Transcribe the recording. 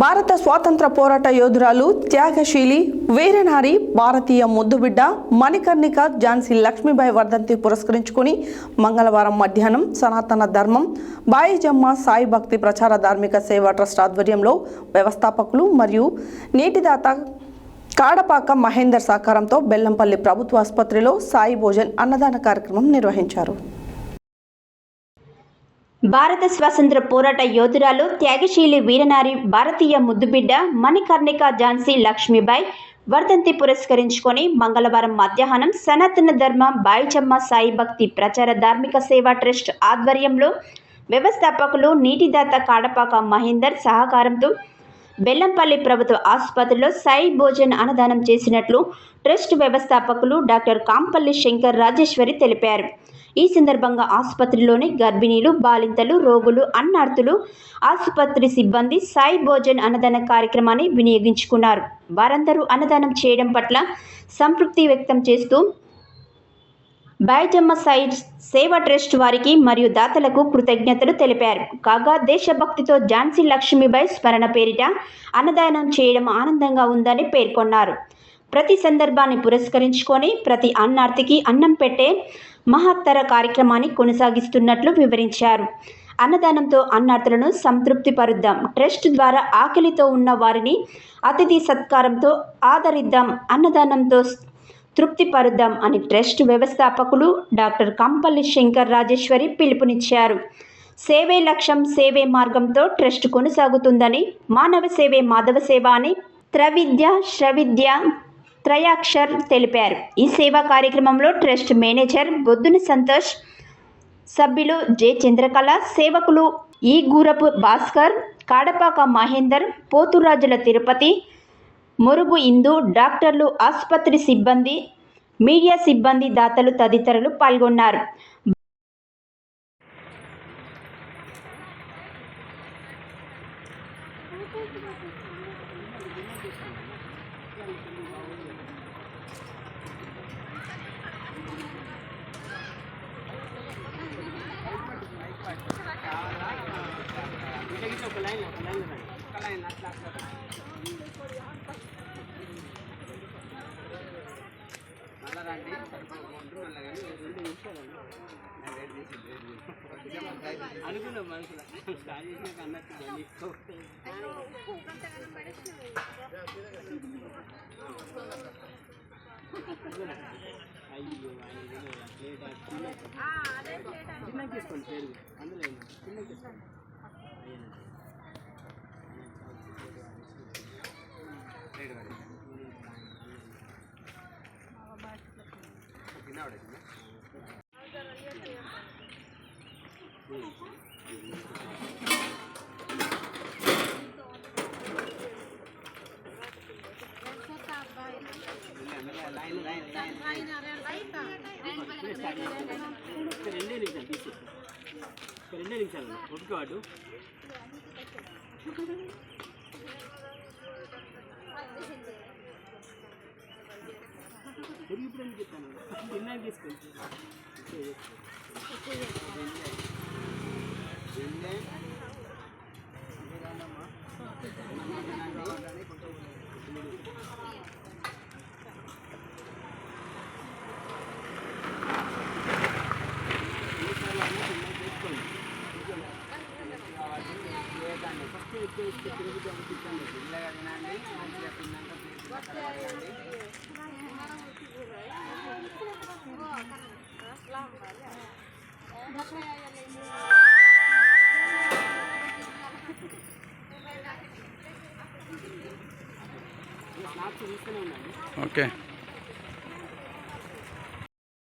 భారత స్వాతంత్ర పోరాట యోధురాలు త్యాగశీలి వీరనారి భారతీయ ముద్దుబిడ్డ మణికర్ణిక ఝాన్సీ లక్ష్మీబాయి వర్ధంతి పురస్కరించుకుని మంగళవారం మధ్యాహ్నం సనాతన ధర్మం బాయిజమ్మ సాయి భక్తి ప్రచార ధార్మిక సేవా ట్రస్ట్ ఆధ్వర్యంలో వ్యవస్థాపకులు మరియు నీటిదాత కాడపాక మహేందర్ సహకారంతో బెల్లంపల్లి ప్రభుత్వ ఆసుపత్రిలో సాయి భోజన్ అన్నదాన కార్యక్రమం నిర్వహించారు. భారత స్వాతంత్ర పోరాట యోధురాలు త్యాగశీలి వీరనారి భారతీయ ముద్దుబిడ్డ మణికర్ణిక ఝాన్సీ లక్ష్మీబాయి వర్ధంతి పురస్కరించుకొని మంగళవారం మధ్యాహ్నం సనాతన ధర్మ బాయిచమ్మ సాయి భక్తి ప్రచార ధార్మిక సేవా ట్రస్ట్ ఆధ్వర్యంలో వ్యవస్థాపకులు నీటిదాత కాడపాక మహేందర్ సహకారంతో బెల్లంపల్లి ప్రభుత్వ ఆసుపత్రిలో సాయి భోజన్ అన్నదానం చేసినట్లు ట్రస్ట్ వ్యవస్థాపకులు డాక్టర్ కాంపల్లి శంకర్ రాజేశ్వరి తెలిపారు. ఈ సందర్భంగా ఆసుపత్రిలోని గర్భిణీలు బాలింతలు రోగులు అన్నార్థులు ఆసుపత్రి సిబ్బంది సాయి భోజన్ అన్నదాన కార్యక్రమాన్ని వినియోగించుకున్నారు. వారందరూ అన్నదానం చేయడం పట్ల సంతృప్తి వ్యక్తం చేస్తూ బైజమ్మ సైడ్ సేవా ట్రస్ట్ వారికి మరియు దాతలకు కృతజ్ఞతలు తెలిపారు. కాగా దేశభక్తితో ఝాన్సీ లక్ష్మీబాయి స్మరణ పేరిట అన్నదానం చేయడం ఆనందంగా ఉందని పేర్కొన్నారు. ప్రతి సందర్భాన్ని పురస్కరించుకొని ప్రతి అన్నార్తికి అన్నం పెట్టే మహత్తర కార్యక్రమాన్ని కొనసాగిస్తున్నట్లు వివరించారు. అన్నదానంతో అన్నార్థులను సంతృప్తి పరుద్దాం ట్రస్ట్ ద్వారా ఆకలితో ఉన్న వారిని అతిథి సత్కారంతో ఆదరిద్దాం. అన్నదానంతో తృప్తిపరుద్దాం అని ట్రస్ట్ వ్యవస్థాపకులు డాక్టర్ కంపల్లి శంకర్ రాజేశ్వరి పిలుపునిచ్చారు. సేవే లక్ష్యం సేవే మార్గంతో ట్రస్ట్ కొనసాగుతుందని మానవ సేవే మాధవ సేవ అని త్రవిద్య శ్రవిద్య త్రయాక్షర్ తెలిపారు. ఈ సేవా కార్యక్రమంలో ట్రస్ట్ మేనేజర్ బొద్దుని సంతోష్ సభ్యులు జె. చంద్రకళ సేవకులు ఈ గూరపు భాస్కర్ కాడపాక మహేందర్ పోతురాజుల తిరుపతి మురుగు ఇందు డాక్టర్లు ఆసుపత్రి సిబ్బంది మీడియా సిబ్బంది దాతలు తదితరులు పాల్గొన్నారు. అనుకున్నాం మనసులో స్టార్ట్ చేసినాక అన్నట్టు బండి అయ్యో ప్లేట్ చిన్నకి తీసుకోండి పేరు అందులో ఏమో. చిన్నకి తీసుకోండి లైన్ లైన్ లైన్ రెండే నిమిషాలు తీసుకో రెండే నిమిషాలు ఒప్పుకో వాడు ఇప్పుడు ఎందుకు చెప్తాను తిన్నాక తీసుకోండి ఫస్ట్ తిరుగుతూ అనిపించండి పిల్లగా తినండి మంచిగా తిన్నాక ప్లేట్ ఓకే